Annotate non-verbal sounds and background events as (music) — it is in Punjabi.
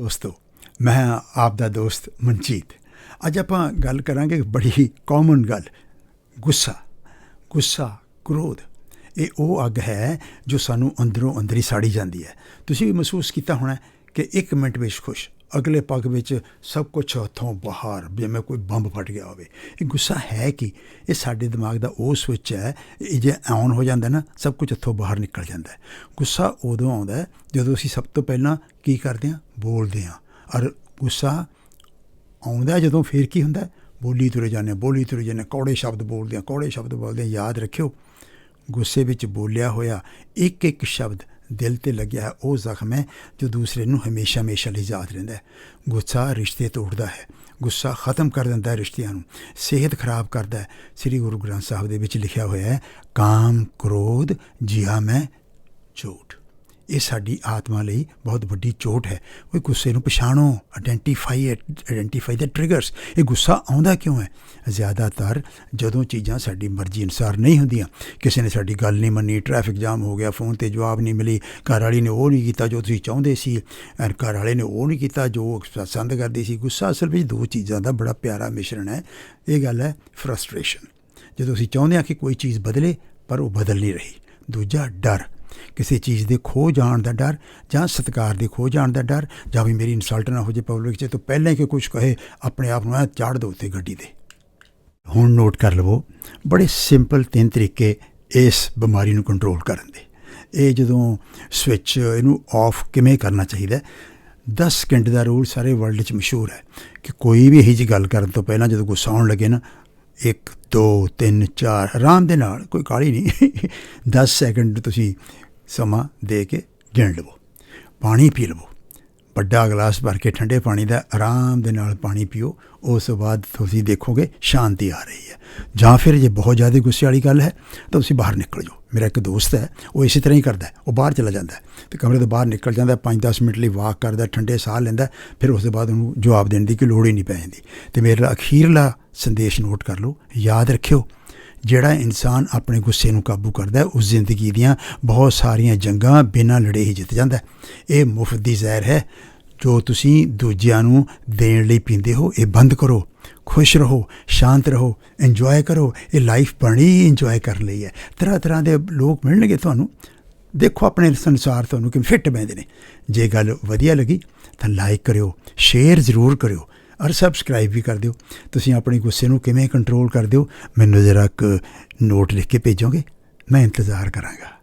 ਦੋਸਤੋ, ਮੈਂ ਆਪ ਦਾ ਦੋਸਤ ਮਨਜੀਤ। ਅੱਜ ਆਪਾਂ ਗੱਲ ਕਰਾਂਗੇ ਇੱਕ ਬੜੀ ਕਾਮਨ ਗੱਲ, ਗੁੱਸਾ। ਗੁੱਸਾ, ਕ੍ਰੋਧ। ਇਹ ਉਹ ਅੱਗ ਹੈ ਜੋ ਸਾਨੂੰ ਅੰਦਰੋਂ ਅੰਦਰ ਹੀ ਸਾੜੀ ਜਾਂਦੀ ਹੈ। ਤੁਸੀਂ ਵੀ ਮਹਿਸੂਸ ਕੀਤਾ ਹੋਣਾ ਕਿ ਇੱਕ ਮਿੰਟ ਵਿੱਚ ਖੁਸ਼। ਅਗਲੇ ਪੱਗ ਵਿੱਚ ਸਭ ਕੁਝ ਹੱਥੋਂ ਬਾਹਰ ਜਿਵੇਂ ਕੋਈ ਬੰਬ ਫਟ ਗਿਆ ਹੋਵੇ। ਇਹ ਗੁੱਸਾ ਹੈ ਕਿ? ਇਹ ਸਾਡੇ ਦਿਮਾਗ ਦਾ ਉਹ ਸਵਿਚ ਹੈ ਇਹ ਜੇ ਆਨ ਹੋ ਜਾਂਦਾ ਨਾ ਸਭ ਕੁਝ ਹੱਥੋਂ ਬਾਹਰ ਨਿਕਲ ਜਾਂਦਾ ਹੈ। ਗੁੱਸਾ ਉਦੋਂ ਆਉਂਦਾ ਹੈ ਜਦੋਂ ਅਸੀਂ ਸਭ ਤੋਂ ਪਹਿਲਾਂ ਕੀ ਕਰਦੇ ਹਾਂ? ਬੋਲਦੇ ਹਾਂ। ਔਰ ਗੁੱਸਾ ਆਉਂਦਾ ਜਦੋਂ ਫੇਰ ਕੀ ਹੁੰਦਾ ਬੋਲੀ ਤੁਰੇ ਜਾਂਦੇ ਹਾਂ, ਬੋਲੀ ਤੁਰੇ ਜਾਂਦੇ ਹਾਂ, ਕੌੜੇ ਸ਼ਬਦ ਬੋਲਦੇ ਆ ਕੌੜੇ ਸ਼ਬਦ ਬੋਲਦੇ ਹਾਂ। ਯਾਦ ਰੱਖਿਓ। ਗੁੱਸੇ ਵਿੱਚ ਬੋਲਿਆ ਹੋਇਆ ਇੱਕ ਇੱਕ ਸ਼ਬਦ ਦਿਲ ਤੇ ਲੱਗਿਆ ਉਹ ਜ਼ਖਮ ਹੈ ਜੋ ਦੂਸਰੇ ਨੂੰ ਹਮੇਸ਼ਾ ਹਮੇਸ਼ਾ ਲਈ ਯਾਦ ਰਹਿੰਦਾ ਹੈ। ਗੁੱਸਾ ਰਿਸ਼ਤੇ ਤੋੜਦਾ ਹੈ। ਗੁੱਸਾ ਖਤਮ ਕਰ ਦਿੰਦਾ ਹੈ ਰਿਸ਼ਤਿਆਂ ਨੂੰ। ਸਿਹਤ ਖਰਾਬ ਕਰਦਾ ਹੈ। ਸ੍ਰੀ ਗੁਰੂ ਗ੍ਰੰਥ ਸਾਹਿਬ ਦੇ ਵਿੱਚ ਲਿਖਿਆ ਹੋਇਆ ਹੈ, ਕਾਮ ਕ੍ਰੋਧ ਜਿਹਾ ਮੈਂ ਝੂਠ। ਇਹ ਸਾਡੀ ਆਤਮਾ ਲਈ ਬਹੁਤ ਵੱਡੀ ਚੋਟ ਹੈ। ਉਹ ਗੁੱਸੇ ਨੂੰ ਪਛਾਣੋ ਆਇਡੈਂਟੀਫਾਈ ਆਇਡੈਂਟੀਫਾਈ ਦ ਟ੍ਰਿਗਰਸ ਇਹ ਗੁੱਸਾ ਆਉਂਦਾ ਕਿਉਂ ਹੈ? ਜ਼ਿਆਦਾਤਰ ਜਦੋਂ ਚੀਜ਼ਾਂ ਸਾਡੀ ਮਰਜ਼ੀ ਅਨੁਸਾਰ ਨਹੀਂ ਹੁੰਦੀਆਂ। ਕਿਸੇ ਨੇ ਸਾਡੀ ਗੱਲ ਨਹੀਂ ਮੰਨੀ ਟ੍ਰੈਫਿਕ ਜਾਮ ਹੋ ਗਿਆ ਫੋਨ ਤੇ ਜਵਾਬ ਨਹੀਂ ਮਿਲੀ, ਘਰ ਵਾਲੀ ਨੇ ਉਹ ਨਹੀਂ ਕੀਤਾ ਜੋ ਤੁਸੀਂ ਚਾਹੁੰਦੇ ਸੀ ਔਰ ਘਰ ਵਾਲੇ ਨੇ ਉਹ ਨਹੀਂ ਕੀਤਾ ਜੋ ਪਸੰਦ ਕਰਦੇ ਸੀ। ਗੁੱਸਾ ਅਸਲ ਵਿੱਚ ਦੋ ਚੀਜ਼ਾਂ ਦਾ ਬੜਾ ਪਿਆਰਾ ਮਿਸ਼ਰਣ ਹੈ। ਇਹ ਗੱਲ ਹੈ ਫਰਸਟ੍ਰੇਸ਼ਨ ਜਦੋਂ ਅਸੀਂ ਚਾਹੁੰਦੇ ਹਾਂ ਕਿ ਕੋਈ ਚੀਜ਼ ਬਦਲੇ, ਪਰ ਉਹ ਬਦਲ ਨਹੀਂ ਰਹੀ। ਦੂਜਾ, ਡਰ। ਕਿਸੇ ਚੀਜ਼ ਦੇ ਖੋ ਜਾਣ ਦਾ ਡਰ ਜਾਂ ਸਤਕਾਰ ਦੇ ਖੋ ਜਾਣ ਦਾ ਡਰ, ਜਾਂ ਵੀ ਮੇਰੀ ਇਨਸਲਟ ਨਾ ਹੋ ਜੇ ਪਬਲਿਕ 'ਚ, ਤਾਂ ਪਹਿਲਾਂ ਕਿ ਕੁਝ ਕਹੇ, ਆਪਣੇ ਆਪ ਨੂੰ ਐ ਚਾੜ ਦੋ ਉੱਤੇ ਗੱਡੀ ਦੇ ਹੁਣ ਨੋਟ ਕਰ ਲਵੋ, ਬੜੇ ਸਿੰਪਲ ਤਿੰਨ ਤਰੀਕੇ ਇਸ ਬਿਮਾਰੀ ਨੂੰ ਕੰਟਰੋਲ ਕਰਨ ਦੇ। ਇਹ ਜਦੋਂ ਸਵਿਚ ਇਹਨੂੰ ਆਫ ਕਿਵੇਂ ਕਰਨਾ ਚਾਹੀਦਾ 10 ਸਕਿੰਟ ਦਾ ਰੂਲ ਸਾਰੇ ਵਰਲਡ 'ਚ ਮਸ਼ਹੂਰ ਹੈ ਕਿ ਕੋਈ ਵੀ ਇਹੀ ਜੀ ਗੱਲ ਕਰਨ ਤੋਂ ਪਹਿਲਾਂ ਜਦੋਂ ਗੁੱਸਾ ਆਉਣ ਲੱਗੇ ਨਾ 1 2 3 4 ਆਰਾਮ ਦੇ ਨਾਲ, ਕੋਈ ਕਾਲੀ ਨਹੀਂ। (laughs) 10 ਸੈਕਿੰਡ ਤੁਸੀਂ ਸਮਾਂ ਦੇ ਕੇ ਗਿਣ ਲਵੋ, ਪਾਣੀ ਪੀ ਲਵੋ। ਵੱਡਾ ਗਲਾਸ ਭਰ ਕੇ ਠੰਡੇ ਪਾਣੀ ਦਾ ਆਰਾਮ ਦੇ ਨਾਲ ਪਾਣੀ ਪੀਓ। ਉਸ ਤੋਂ ਬਾਅਦ ਤੁਸੀਂ ਦੇਖੋਗੇ ਸ਼ਾਂਤੀ ਆ ਰਹੀ ਹੈ। ਜਾਂ ਫਿਰ ਜੇ ਬਹੁਤ ਜ਼ਿਆਦਾ ਗੁੱਸੇ ਵਾਲੀ ਗੱਲ ਹੈ, ਤਾਂ ਤੁਸੀਂ ਬਾਹਰ ਨਿਕਲ ਜਾਓ। ਮੇਰਾ ਇੱਕ ਦੋਸਤ ਹੈ, ਉਹ ਇਸੇ ਤਰ੍ਹਾਂ ਹੀ ਕਰਦਾ ਉਹ ਬਾਹਰ ਚਲਾ ਜਾਂਦਾ ਹੈ ਤੇ ਕਮਰੇ ਤੋਂ ਬਾਹਰ ਨਿਕਲ ਜਾਂਦਾ 5-10 ਮਿੰਟ ਲਈ ਵਾਕ ਕਰਦਾ ਠੰਡੇ ਸਾਹ ਲੈਂਦਾ ਫਿਰ ਉਸ ਤੋਂ ਬਾਅਦ ਉਹਨੂੰ ਜਵਾਬ ਦੇਣ ਦੀ ਕੋਈ ਲੋੜ ਹੀ ਨਹੀਂ ਪੈ ਜਾਂਦੀ ਤੇ ਮੇਰਾ ਅਖੀਰਲਾ ਸੰਦੇਸ਼ ਨੋਟ ਕਰ ਲਓ, ਯਾਦ ਰੱਖਿਓ ਜਿਹੜਾ ਇਨਸਾਨ ਆਪਣੇ ਗੁੱਸੇ ਨੂੰ ਕਾਬੂ ਕਰਦਾ ਹੈ, ਉਸ ਜ਼ਿੰਦਗੀ ਦੀਆਂ ਬਹੁਤ ਸਾਰੀਆਂ ਜੰਗਾਂ ਬਿਨਾਂ ਲੜੇ ਹੀ ਜਿੱਤ ਜਾਂਦਾ ਹੈ। ਇਹ ਮੁਫਤ ਦੀ ਜ਼ਹਿਰ ਹੈ। ਜੋ ਤੁਸੀਂ ਦੂਜਿਆਂ ਨੂੰ ਦੇਣ ਲਈ ਪੀਂਦੇ ਹੋ, ਇਹ ਬੰਦ ਕਰੋ। ਖੁਸ਼ ਰਹੋ, ਸ਼ਾਂਤ ਰਹੋ ਇੰਜੋਏ ਕਰੋ। ਇਹ ਲਾਈਫ ਬਣੀ ਇੰਜੋਏ ਕਰਨ ਲਈ ਹੈ। ਤਰ੍ਹਾਂ ਤਰ੍ਹਾਂ ਦੇ ਲੋਕ ਮਿਲਣਗੇ ਤੁਹਾਨੂੰ। ਦੇਖੋ ਆਪਣੇ ਸੰਸਾਰ ਤੁਹਾਨੂੰ ਕਿਵੇਂ ਫਿੱਟ ਬੈਂਦੇ ਨੇ। ਜੇ ਗੱਲ ਵਧੀਆ ਲੱਗੀ, ਤਾਂ ਲਾਈਕ ਕਰਿਓ ਸ਼ੇਅਰ ਜ਼ਰੂਰ ਕਰਿਓ। ਔਰ ਸਬਸਕ੍ਰਾਈਬ ਵੀ ਕਰ ਦਿਓ। ਤੁਸੀਂ ਆਪਣੇ ਗੁੱਸੇ ਨੂੰ ਕਿਵੇਂ ਕੰਟਰੋਲ ਕਰਦੇ ਹੋ ਮੈਨੂੰ ਜ਼ਰਾ ਇੱਕ ਨੋਟ ਲਿਖ ਕੇ ਭੇਜੋਗੇ? ਮੈਂ ਇੰਤਜ਼ਾਰ ਕਰਾਂਗਾ।